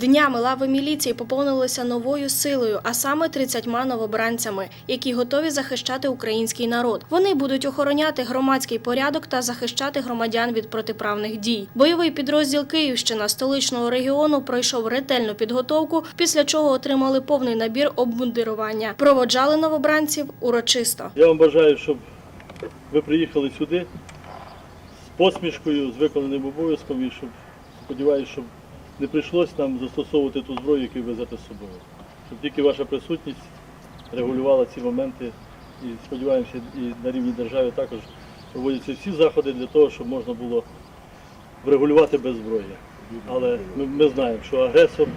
Днями лави міліції поповнилися новою силою, а саме 30 новобранцями, які готові захищати український народ. Вони будуть охороняти громадський порядок та захищати громадян від протиправних дій. Бойовий підрозділ Київщина столичного регіону пройшов ретельну підготовку, після чого отримали повний набір обмундирування. Проводжали новобранців урочисто. Я вам бажаю, щоб ви приїхали сюди з посмішкою, з виконаним обов'язком і щоб сподіваюся, щоб не прийшлось нам застосовувати ту зброю, яку везете з собою. Щоб тільки ваша присутність регулювала ці моменти і сподіваємося, і на рівні держави також проводяться всі заходи для того, щоб можна було врегулювати без зброї. Але ми, ми знаємо, що агресор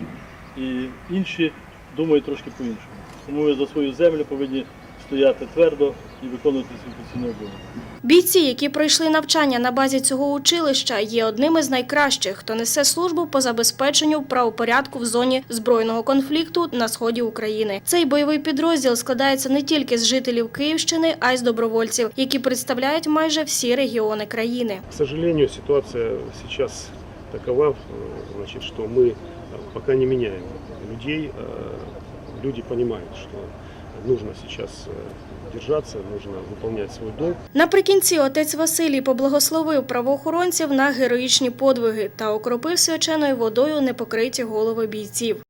і інші думають трошки по-іншому. Тому ми за свою землю повинні стояти твердо і виконувати свій постійний обов'язок. Бійці, які пройшли навчання на базі цього училища, є одними з найкращих, хто несе службу по забезпеченню правопорядку в зоні збройного конфлікту на сході України. Цей бойовий підрозділ складається не тільки з жителів Київщини, а й з добровольців, які представляють майже всі регіони країни. К сожалению, ситуация сейчас такова, э, значит, что мы э, пока не меняем людей. э, Люди понимают, что нужно сейчас э, держаться, нужно выполнять свой долг. Наприкінці отець Василій поблагословив правоохоронців на героїчні подвиги та окропив свяченою водою непокриті голови бійців.